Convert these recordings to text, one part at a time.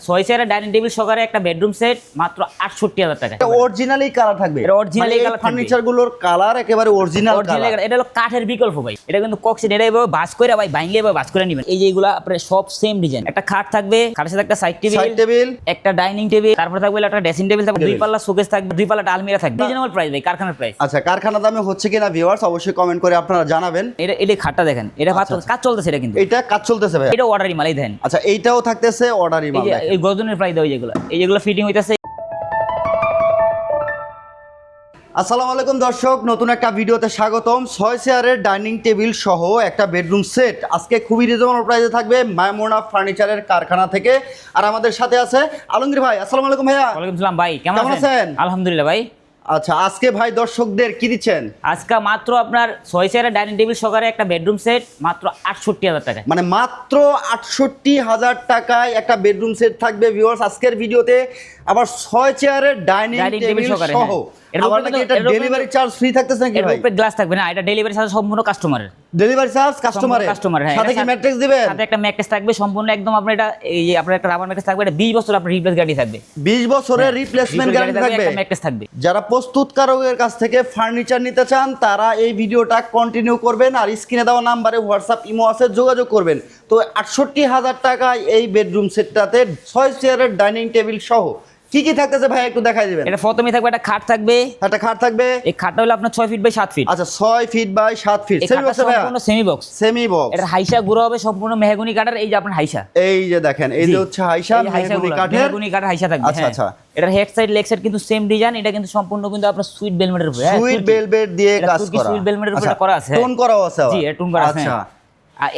ছয় চেয়ারের dining table সহকারে একটা বেডরুম সেট মাত্র আটষট্টি হাজার টাকা। অরিজিনালি কালার থাকবে? colour থাকবে। ফার্নিচারগুলোর কালার একেবারে অরিজিনাল কালার এটা- হলো কাঠের বিকল্প ভাই। এটা কিন্তু কক্সিড এটা এভাবে বাস করে ভাই ভাঙলে এভাবে বাস করে নেবেন। এই যে এগুলা আপনার সব সেম ডিজাইন একটা খাট থাকবে খাটের সাথে একটা সাইড সাইড টেবিল টেবিল একটা ডাইনিং টেবিল তারপরে থাকবে একটা ড্রেসিং টেবিল থাকবে দুই পাল্লা শোকেস থাকবে দুই পাল্লা আলমিরা থাকবে। রিজনেবল প্রাইস ভাই কারখানার প্রাইস আচ্ছা কারখানা দামে হচ্ছে কিনা ভিউয়ার্স অবশ্যই কমেন্ট করে আপনারা জানাবেন। এটা এটা খাটটা দেখেন এটা মাত্র কাজ চলতেছে এটা কিন্তু। এটা কাজ চলতেছে ভাই এটা অর্ডারই মালাই দেন আচ্ছা এইটাও থাকতেছে অর্ডারই মাল। এই গজনের প্রাইস দেওয়া যেগুলো। এই যেগুলো ফিটিং হইতেছে। আসসালামু আলাইকুম দর্শক নতুন একটা ভিডিওতে স্বাগতম। ছয় চেয়ারের ডাইনিং টেবিল সহ একটা বেডরুম সেট। আজকে খুবই রিজনেবল প্রাইসে থাকবে মায়মোনা ফার্নিচারের কারখানা থেকে। আর আমাদের সাথে আছে আলমগীর ভাই। আসসালামু আলাইকুম ভাইয়া। ওয়ালাইকুম সালাম ভাই কেমন আছেন? আলহামদুলিল্লাহ ভাই। আচ্ছা আজকে ভাই দর্শকদের কি দিচ্ছেন? আজকে মাত্র আপনার ছয় চেয়ারের ডাইনিং টেবিল সহকারে একটা বেডরুম সেট মাত্র আটষট্টি হাজার টাকা মানে মাত্র আটষট্টি হাজার টাকায় একটা বেডরুম সেট থাকবে ভিউয়ার্স আজকের ভিডিওতে আবার ছয় চেয়ারের ডাইনিং টেবিল সহ। হ্যাঁ। আবার উপরে নাকি এটা ডেলিভারি চার্জ ফ্রি থাকতেছে নাকি ভাই? উপরে গ্লাস থাকবে না এটা ডেলিভারি সাথে সম্পূর্ণ কাস্টমারের ডেলিভারি চার্জ কাস্টমারের কাস্টমার হ্যাঁ সাথে কি ম্যাট্রিক্স দিবেন? সাথে একটা ম্যাট্রেস থাকবে সম্পূর্ণ একদম আপনার এটা এই আপনার একটা রাবার ম্যাট্রেস থাকবে এটা 20 বছর আপনার রিপ্লেস গ্যারান্টি থাকবে। 20 বছরের রিপ্লেসমেন্ট গ্যারান্টি থাকবে। একটা ম্যাট্রেস থাকবে। যারা প্রস্তুতকারকের কাছ থেকে ফার্নিচার নিতে চান তারা এই ভিডিওটা কন্টিনিউ করবেন আর স্ক্রিনে দেওয়া নাম্বারে হোয়াটসঅ্যাপ ইমো আছে যোগাযোগ করবেন। তো আটষট্টি হাজার টাকায় এই বেডরুম সেটটাতে ছয় চেয়ারের ডাইনিং টেবিল সহ কি কি থাকতেছে ভাই একটু দেখাই দিবেন। এটা প্রথমে থাকবে একটা খাট থাকবে। একটা খাট থাকবে। এই খাটটা হলো আপনার 6 ফিট বাই 7 ফিট আচ্ছা feet by feet semi box সম্পূর্ণ সেমি বক্স সেমি বক্স এটা হাইসা গুঁড়ো হবে সম্পূর্ণ মেহগুনি কাঠের এই যে আপনার হাইসা। এই যে দেখেন এই যে। হচ্ছে হাইসা মেহগনি কাঠের। মেহগনি হাইসা থাকবে আচ্ছা, হ্যাঁ। আচ্ছা। এটার হেড সাইড লেগ সাইড কিন্তু সেম ডিজাইন এটা কিন্তু সম্পূর্ণ কিন্তু আপনার সুইট বেলমেটের উপরে হ্যাঁ, সুইট তুর্কি। বেলভেট দিয়ে কাজ করা। সুইট বেলমেটের উপরে আচ্ছা, করা আছে টোন করাও আছে জি টুন করা আছে আচ্ছা। হ্যাঁ।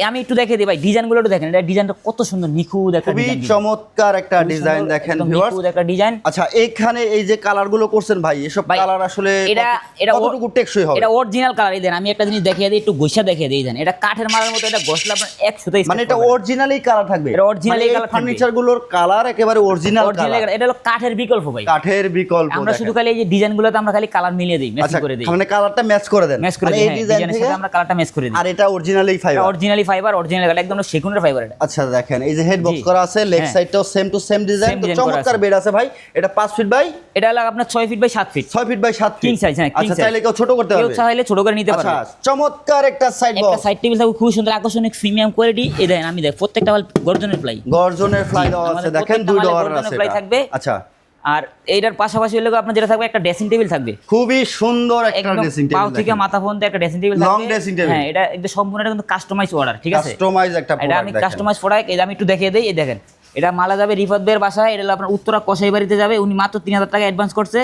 আমি একটু দেখে দিই ভাই ডিজাইনগুলো একটু দেখেন এটা ডিজাইনটা কত সুন্দর নিখুঁত একটা খুবই চমৎকার একটা ডিজাইন দেখেন ভিউয়ার্স একটা ডিজাইন আচ্ছা এখানে এই যে কালারগুলো করছেন ভাই এসব কালার আসলে এটা এটা কতটুকু টেকসই হবে? এটা অরিজিনাল কালার দেন আমি একটা জিনিস দেখিয়ে দিই একটু গোসা দেখিয়ে দিই দেন। এটা কাঠের মালার মতো এটা গোসলা আপনার একশোতে মানে এটা অরিজিনালি কালার থাকবে? এটা colour থাকবে। ফার্নিচারগুলোর কালার একেবারে অরিজিনাল অরিজিনাল এটা হলো কাঠের বিকল্প ভাই। কাঠের বিকল্প আমরা শুধু খালি এই যে ডিজাইনগুলোতে আমরা খালি কালার মিলিয়ে দিই ম্যাচিং আচ্ছা করে দিই। মানে কালারটা ম্যাচ করে দেন। ম্যাচ করে মানে দিই এই হ্যাঁ, ডিজাইন ডিজাইনের থেকে সাথে আমরা কালারটা ম্যাচ করে দিই। আর এটা originally fibre originally fibre original একদম সেগুনের ফাইবার এটা। আচ্ছা দেখেন এই যে হেড বক্স করা আছে লেগ। সাইডটাও সেম টু সেম ডিজাইন তো চমৎকার বেড আছে ভাই। এটা 5 ফিট বাই এটা হলো আপনার ছয় ফিট বাই সাত feet 6 feet by 7 feet King size, হ্যাঁ, আচ্ছা। চাইলে কেউ ছোট করতে কেউ চাইলে ছোট করে নিতে আচ্ছা চমৎকার একটা সাইড বক্স একটা সাইড টেবিল থাকবে খুব সুন্দর আকর্ষণিক প্রিমিয়াম কোয়ালিটি এই দেখেন আমি দেখ প্রত্যেকটা মাল গর্জনের প্লাই গর্জনের ফ্লাই দেওয়া আছে দেখেন দুই ডলার আছে এটা। থাকবে। আচ্ছা। আর এইটার পাশাপাশি হলো আপনার যেটা থাকবে একটা ড্রেসিং টেবিল থাকবে। খুবই সুন্দর একটা ড্রেসিং পাও টেবিল থেকে মাথা পর্যন্ত একটা ড্রেসিং টেবিল থাকবে। dressing table। হ্যাঁ এটা একদম সম্পূর্ণ এটা কিন্তু কাস্টমাইজ অর্ডার ঠিক আছে? কাস্টমাইজ একটা এটা আমি কাস্টমাইজ প্রোডাক্ট এটা আমি একটু দেখিয়ে দেই এই দেখেন। এটা মালা যাবে রিফাত বের বাসায় এটা আপনার উত্তরা কসাই বাড়িতে যাবে উনি মাত্র তিন হাজার টাকা অ্যাডভান্স করছে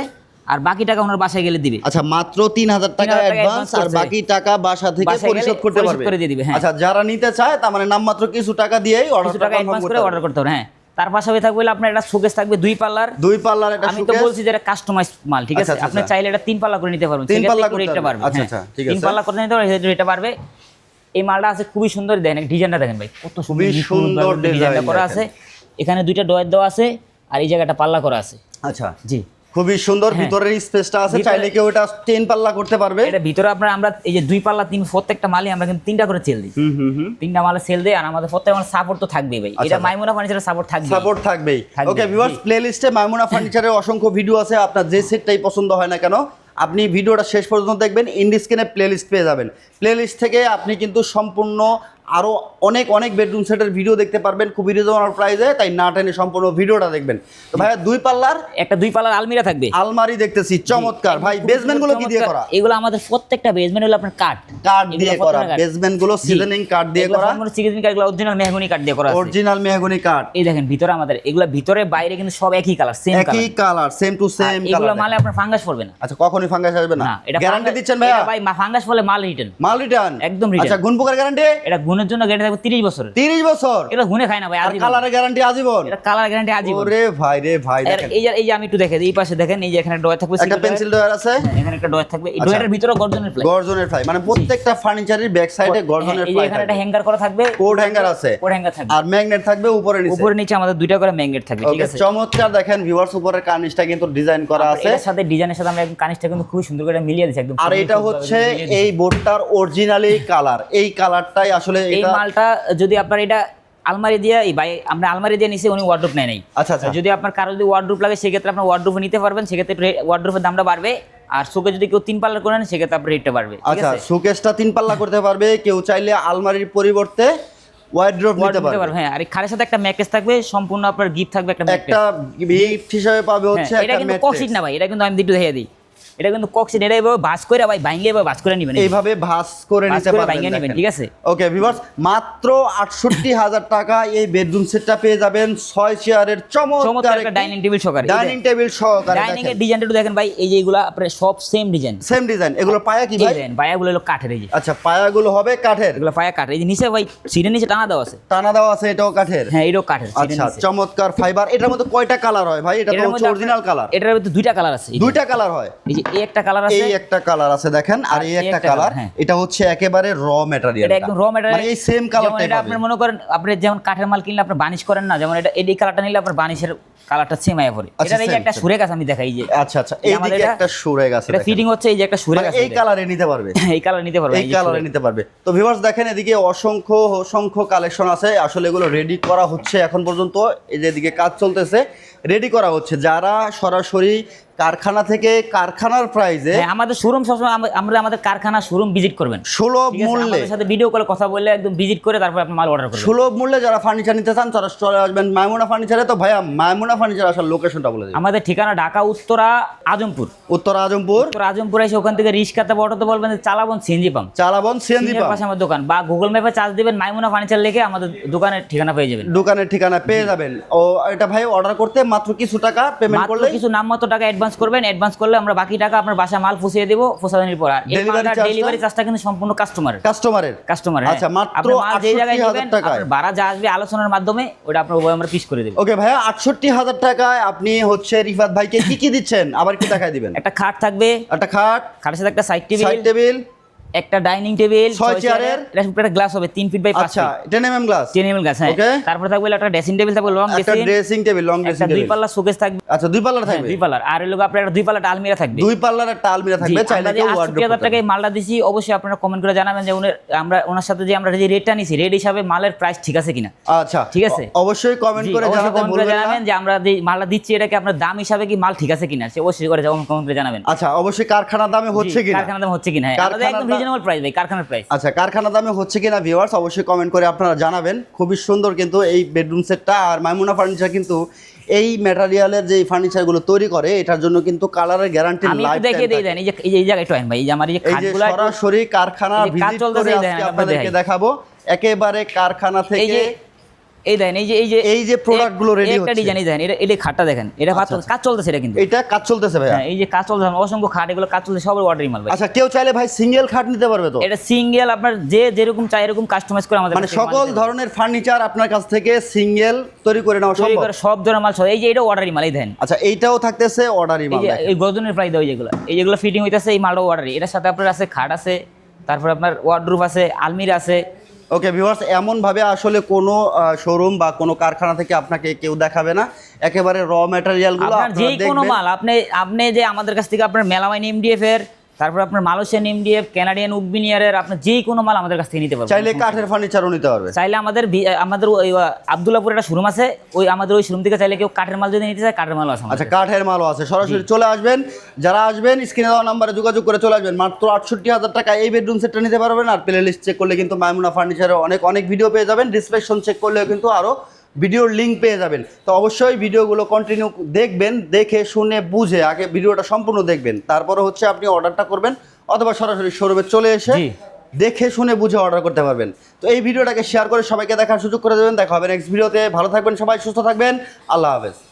আর বাকি টাকা ওনার বাসায় গেলে দিবে। আচ্ছা মাত্র তিন হাজার টাকা 3,000 টাকা অ্যাডভান্স আর বাকি টাকা বাসা থেকে পরিশোধ করতে পারবে। করে দিয়ে দিবে, হ্যাঁ। আচ্ছা যারা নিতে চায় তার মানে নামমাত্র কিছু টাকা দিয়েই কিছু অর্ডারটা টাকা অ্যাডভান্স করে অর্ডার করতে হবে হ্যাঁ। তার পাশাপাশি থাকবে আপনার একটা শোকেস থাকবে দুই পাল্লার। দুই পাল্লার একটা আমি তো বলছি যে এটা কাস্টমাইজ মাল ঠিক আছে? আচ্ছা, আচ্ছা, আপনি আচ্ছা। চাইলে এটা তিন পাল্লা করে নিতে পারবেন। তিন পাল্লা করে নিতে পারবেন। পারবে আচ্ছা, হ্যাঁ। আচ্ছা, ঠিক আছে। তিন পাল্লা করে নিতে পারবেন এটা পারবে এই মালটা আছে খুবই সুন্দর দেখেন ডিজাইনটা দেখেন ভাই কত খুবই সুন্দর ডিজাইন ডিজাইনটা করা আছে। এখানে দুইটা ডয়ার দেওয়া আছে আর এই জায়গাটা পাল্লা করা আছে। আচ্ছা। জি। খুবই সুন্দর হ্যাঁ। ভিতরের স্পেসটা আছে চাইলে কেউ এটা তিন পাল্লা করতে পারবে। এটা ভিতরে আপনার আমরা এই যে দুই পাল্লা তিন প্রত্যেকটা মালই আমরা কিন্তু তিনটা করে সেল দিই। হুম হুম হুম। তিনটা মালে সেল দেয় আর আমাদের প্রত্যেক মাল সাপোর্ট তো থাকবেই ভাই। এটা। মাইমুনা ফার্নিচারের সাপোর্ট থাকবে সাপোর্ট থাকবেই। থাকবে, ওকে ভিউয়ার্স। প্লেলিস্টে মাইমুনা ফার্নিচারের অসংখ্য ভিডিও আছে আপনার যে সেটটাই পছন্দ হয় না কেন আপনি ভিডিওটা শেষ পর্যন্ত দেখবেন ইন্ডিস্ক্রিনে প্লেলিস্ট পেয়ে যাবেন। প্লেলিস্ট থেকে আপনি কিন্তু সম্পূর্ণ আরও অনেক অনেক বেডরুম সেটের ভিডিও দেখতে পারবেন খুবই রিজনেবল প্রাইসে তাই না টেনে সম্পূর্ণ ভিডিওটা দেখবেন। তো ভাইয়া দুই পাল্লার একটা দুই পাল্লার আলমিরা থাকবে। আলমারি দেখতেছি চমৎকার। ভাই বেসমেন্টগুলো কি দিয়ে করা? এগুলো আমাদের প্রত্যেকটা বেসমেন্ট হলো আপনার কাঠ কাঠ দিয়ে করা। বেসমেন্টগুলো সিজনিং কাঠ দিয়ে করা। সম্পূর্ণ সিজনিং কাঠ, অরিজিনাল মেহগনি কাঠ দিয়ে করা অরিজিনাল মেহগনি কাঠ এই দেখেন ভিতরে আমাদের এগুলো ভিতরে বাইরে কিন্তু সব একই কালার সেম একই colour colour same to same colour এগুলো কালার মালে আপনার ফাঙ্গাস পড়বে না। আচ্ছা কখনই ফাঙ্গাস আসবে না। এটা গ্যারান্টি দিচ্ছেন ভাইয়া? ভাই ফাঙ্গাস বলে মাল রিটার্ন মাল রিটার্ন একদম return। আচ্ছা গুণ পোকার গ্যারান্টি এটা গুণের জন্য গ্যারান্টি থাকবে 30 বছরের। 30 বছর? এটা গুণে খায় না ভাই আর আজীবন। কালারের গ্যারান্টি আজীবন? এটা কালার গ্যারান্টি আজীবন। ওরে ভাই রে ভাই দেখেন। এই যে এই যে আমি একটু দেখে দিই, এই পাশে দেখেন এই যে এখানে ডয়ার থাকবে একটা পেন্সিল ডয়ার আছে? এখানে একটা ডয়ার থাকবে। এই আচ্ছা। ডয়ারের ভিতরে গর্জনের প্লাই গর্জনের ফ্লাই মানে প্রত্যেকটা ফার্নিচারের ব্যাক সাইডে গর্জনের ফ্লাই এখানে একটা হ্যাঙ্গার করা থাকবে। কোড হ্যাঙ্গার আছে। কোড হ্যাঙ্গার থাকবে। আর ম্যাগনেট থাকবে উপরে নিচে। উপরে নিচে আমাদের দুইটা করে ম্যাগনেট থাকবে ঠিক আছে? চমৎকার দেখেন ভিউয়ার্স উপরের কার্নিশটা কিন্তু ডিজাইন করা আছে। এটার সাথে ডিজাইনের সাথে আমরা কানিসটা কিন্তু খুব সুন্দর করে মিলিয়ে দিয়েছি একদম আর এটা হচ্ছে। এই বোর্ডটার অরিজিনালি কালার এই কালারটাই আসলে এই মালটা যদি আপনার এটা আলমারি দিয়ে এই ভাই আমরা আলমারি দিয়ে নিছি উনি ওয়ার্ড্রোপ নেয় নাই। আচ্ছা আচ্ছা। যদি আপনার কারও যদি ওয়ার্ড্রোপ লাগে সেক্ষেত্রে আপনার ওয়ার্ড্রোপ নিতে পারবেন সেক্ষেত্রে ওয়ার্ড্রোপের দামটা বাড়বে। আর শোকে যদি কেউ তিন পাল্লা করেন সেক্ষেত্রে আপনার রেটটা বাড়বে আচ্ছা সুকেশটা তিন পাল্লা করতে পারবে কেউ চাইলে আলমারির পরিবর্তে ওয়াইড্রোপ নিতে পারবে। হ্যাঁ আর খাটের সাথে একটা ম্যাকেজ থাকবে সম্পূর্ণ আপনার গিফট থাকবে একটা একটা গিফট হিসাবে পাবে হচ্ছে হ্যাঁ, এটা কিন্তু ম্যাট্রেস না ভাই এটা কিন্তু আমি দিটু দেখিয়ে দিই। এটা কিন্তু কক্সিন এটা এভাবে বাস করে ভাই ভাঙ্গে এভাবে বাস করে নিবেন এইভাবে ভাঁজ করে নিতে পারবেন নেবেন, ঠিক আছে? ওকে ভিউয়ার্স মাত্র আটষট্টি হাজার টাকা এই বেডরুম সেটটা পেয়ে যাবেন ছয় চেয়ারের চমৎকার একটা ডাইনিং টেবিল সহকারে ডাইনিং টেবিল সহকারে ডাইনিং এর ডিজাইনটা দেখেন ভাই এই যে এগুলা আপনার সব সেম ডিজাইন সেম ডিজাইন এগুলো পায়া কি ভাই? পায়াগুলো হলো কাঠের এই যে। আচ্ছা পায়াগুলো হবে কাঠের? এগুলো পায়া কাঠের। এই যে নিচে ভাই সিটের নিচে টানা দেওয়া আছে। টানা দেওয়া আছে এটাও কাঠের? হ্যাঁ এটাও কাঠের আচ্ছা চমৎকার ফাইবার এটার মধ্যে কয়টা কালার হয় ভাই? এটা তো অরিজিনাল কালার এটার মধ্যে দুইটা কালার আছে দুইটা কালার হয়। এই যে এই একটা কালার আছে। এই একটা কালার আছে দেখেন আর এই একটা কালার হ্যাঁ। এটা হচ্ছে একেবারে র ম্যাটেরিয়াল এটা একদম র ম্যাটেরিয়াল মানে এই সেম কালারটাই এটা আপনি মনে করেন আপনি যেমন কাঠের মাল কিনলে আপনি বানিশ করেন না যেমন এটা এই কালারটা নিলে আপনার বানিশের কালারটা সেম আয়া পড়ে। আচ্ছা, এটা এই যে একটা। সুরে গাছ আমি দেখাই যে। আচ্ছা আচ্ছা এই দিকে একটা সুরে গেছে এটা ফিটিং হচ্ছে এই যে একটা সুরে গাছ এই কালারে নিতে পারবে। এই কালার নিতে পারবে এই কালারে নিতে পারবে। তো ভিউয়ার্স দেখেন এদিকে অসংখ্য অসংখ্য কালেকশন আছে। আসলে এগুলো রেডি করা হচ্ছে এখন পর্যন্ত। এই যে এদিকে কাজ চলতেছে। রেডি করা হচ্ছে। যারা সরাসরি কারখানা থেকে কারখানার প্রাইজে হ্যাঁ আমাদের শোরুম সবসময় আম- আমরা আমাদের কারখানা শোরুম ভিজিট করবেন। সুলভ মূল্যে। আমাদের সাথে ভিডিও কলে কথা বললে একদম ভিজিট করে তারপর আপনি মাল অর্ডার করবেন। সুলভ মূল্যে যারা ফার্নিচার নিতে চান তারা চলে আসবেন মায়মুনা ফার্নিচারে তো ভাইয়া মায়মুনা ফার্নিচার আসার লোকেশনটা বলে দিন। আমাদের ঠিকানা ঢাকা উত্তরা আজমপুর। উত্তর আজমপুর। উত্তর আজমপুর এসে ওখান থেকে রিক্সাতে অটোতে বলবেন Chalaban CNG pump. Chalaban CNG pump. পাশে আমার দোকান। বা গুগল ম্যাপে চার্জ দিবেন মাইমুনা ফার্নিচার লিখে আমাদের দোকানের ঠিকানা পেয়ে যাবেন। দোকানের ঠিকানা পেয়ে যাবেন। ও এটা ভাই অর্ডার করতে মাত্র কিছু টাকা পেমেন্ট করলে কিছু নামমাত্র টাকা অ্যাডভান্স করবেন অ্যাডভান্স করলে আমরা বাকি টাকা আপনার বাসা মাল ফুসিয়ে দেবো ফুসাদানির পর আর? ডেলিভারি চার্জটা কিন্তু সম্পূর্ণ কাস্টমারের কাস্টমারের কাস্টমার আচ্ছা, মাত্র যে জায়গায় 68,000 দিবেন টাকায়। আপনার ভাড়া যা আসবে আলোচনার মাধ্যমে ওটা আপনার উভয় আমরা পিস করে দেবো। ওকে ভাইয়া আটষট্টি হাজার টাকায় আপনি হচ্ছে রিফাত ভাইকে কি কি দিচ্ছেন? আবার কি দেখায় দিবেন। একটা খাট থাকবে। একটা খাট। খাটের সাথে একটা সাইড টেবিল টেবিল একটা ডাইনিং টেবিল ছয় চেয়ারের। এটা একটা গ্লাস হবে তিন ফিট বাই পাঁচ আচ্ছা feet ten M M glass ten ML glass হ্যাঁ. তারপরে থাকবে একটা ড্রেসিং টেবিল থাকবে লং ড্রেসিং একটা ড্রেসিং টেবিল লং ড্রেসিং দুই পাল্লা শোকেস থাকবে। আচ্ছা দুই পাল্লার হ্যাঁ, থাকবে? দুই পাল্লার। আর হলো আপনার একটা দুই পাল্লাটা আলমিরা থাকবে। দুই পাল্লার একটা আলমিরা থাকবে চাইলে কেউ wardrobe হাজার টাকায় মালটা দিছি অবশ্যই আপনারা কমেন্ট করে জানাবেন যে উনি আমরা ওনার সাথে যে আমরা যে রেটটা নিছি রেট হিসাবে মালের প্রাইস ঠিক আছে কিনা। আচ্ছা ঠিক আছে? অবশ্যই কমেন্ট করে জানাতে জানাবেন যে আমরা যে মালটা দিচ্ছি এটাকে আপনার দাম হিসাবে কি মাল ঠিক আছে কিনা সে অবশ্যই করে কমেন্ট করে জানাবেন। আচ্ছা অবশ্যই কারখানার দামে হচ্ছে কিনা? কারখানার দাম হচ্ছে কিনা হ্যাঁ। রিজনেবল প্রাইস ভাই কারখানার প্রাইস আচ্ছা কারখানা দামে হচ্ছে কিনা ভিউয়ার্স অবশ্যই কমেন্ট করে আপনারা জানাবেন। খুবই সুন্দর কিন্তু এই বেডরুম সেটটা আর মাইমুনা ফার্নিচার কিন্তু এই ম্যাটেরিয়ালের যে ফার্নিচারগুলো তৈরি করে এটার জন্য কিন্তু কালারের গ্যারান্টি আমি লাইফ একটু দেখিয়ে দেই দেন এই যে এই জায়গায় একটু ভাই এই যে আমার এই যে খাটগুলো সরাসরি কারখানা ভিজিট করে আজকে আপনাদেরকে দেখাবো। একেবারে কারখানা থেকে এই দেখেন এই যে এই যে এই যে product গুলো ready এই একটা। ডিজাইন দেখেন এটা এটা খাটটা দেখেন এটা আচ্ছা, আচ্ছা। কাজ চলতেছে এটা কিন্তু। এটা কাজ চলতেছে ভাইয়া। হ্যাঁ এই যে কাজ চলতেছে অসংখ্য খাট এগুলো কাজ চলছে সবার অর্ডারই মাল ভাই। আচ্ছা কেউ চাইলে ভাই সিঙ্গেল খাট নিতে পারবে তো? এটা সিঙ্গেল আপনার যে যেরকম চাই এরকম কাস্টমাইজ করে আমাদের মানে সকল ধরনের ফার্নিচার আপনার কাছ থেকে সিঙ্গেল তৈরি করে নেওয়া সম্ভব? করে সব ধরনের মাল এই যে এটা অর্ডারই মাল এই দেখেন। আচ্ছা এইটাও থাকতেছে অর্ডারই মাল এই গজনের প্রাইস দেওয়া যেগুলো। এই যেগুলো ফিটিং হইতেছে এই মালটাও অর্ডারই এটার সাথে আপনার আছে খাট আছে তারপর আপনার ওয়ার্ডরুফ আছে আলমিরা আছে ওকে ভিউয়ার্স এমনভাবে আসলে কোনো শোরুম বা কোনো কারখানা থেকে আপনাকে কেউ দেখাবে না। একেবারে র ম্যাটেরিয়ালগুলো আপনার যে কোনো মাল আপনি আপনি যে আমাদের কাছ থেকে আপনার মেলামাইন এমডিএফ এর তারপর আপনার মালয়েশিয়ান এমডিএফ কানাডিয়ান উকবিনিয়ারের আপনার যে কোনো মাল আমাদের কাছ থেকে নিতে পারবেন। চাইলে কাঠের ফার্নিচারও নিতে পারবে। চাইলে আমাদের আমাদের ওই আবদুল্লাপুর একটা শোরুম আছে ওই আমাদের ওই শোরুম থেকে চাইলে কেউ কাঠের মাল যদি নিতে চায় কাঠের মাল আছে আচ্ছা কাঠের মালও আছে। সরাসরি চলে আসবেন যারা আসবেন স্ক্রিনে দেওয়া নাম্বারে যোগাযোগ করে চলে আসবেন। মাত্র আটষট্টি হাজার টাকা এই বেডরুম সেটটা নিতে পারবেন আর প্লে লিস্ট চেক করলে কিন্তু মায়মুনা ফার্নিচারে অনেক অনেক ভিডিও পেয়ে যাবেন। ডিসক্রিপশন চেক করলেও কিন্তু আরও ভিডিওর লিঙ্ক পেয়ে যাবেন। তো অবশ্যই ভিডিওগুলো কন্টিনিউ দেখবেন দেখে শুনে বুঝে আগে ভিডিওটা সম্পূর্ণ দেখবেন। তারপরে হচ্ছে আপনি অর্ডারটা করবেন অথবা সরাসরি শোরুমে চলে এসে দেখে শুনে বুঝে অর্ডার করতে পারবেন। তো এই ভিডিওটাকে শেয়ার করে সবাইকে দেখার সুযোগ করে দেবেন। দেখা হবে নেক্সট ভিডিওতে ভালো থাকবেন সবাই সুস্থ থাকবেন। আল্লাহ হাফেজ।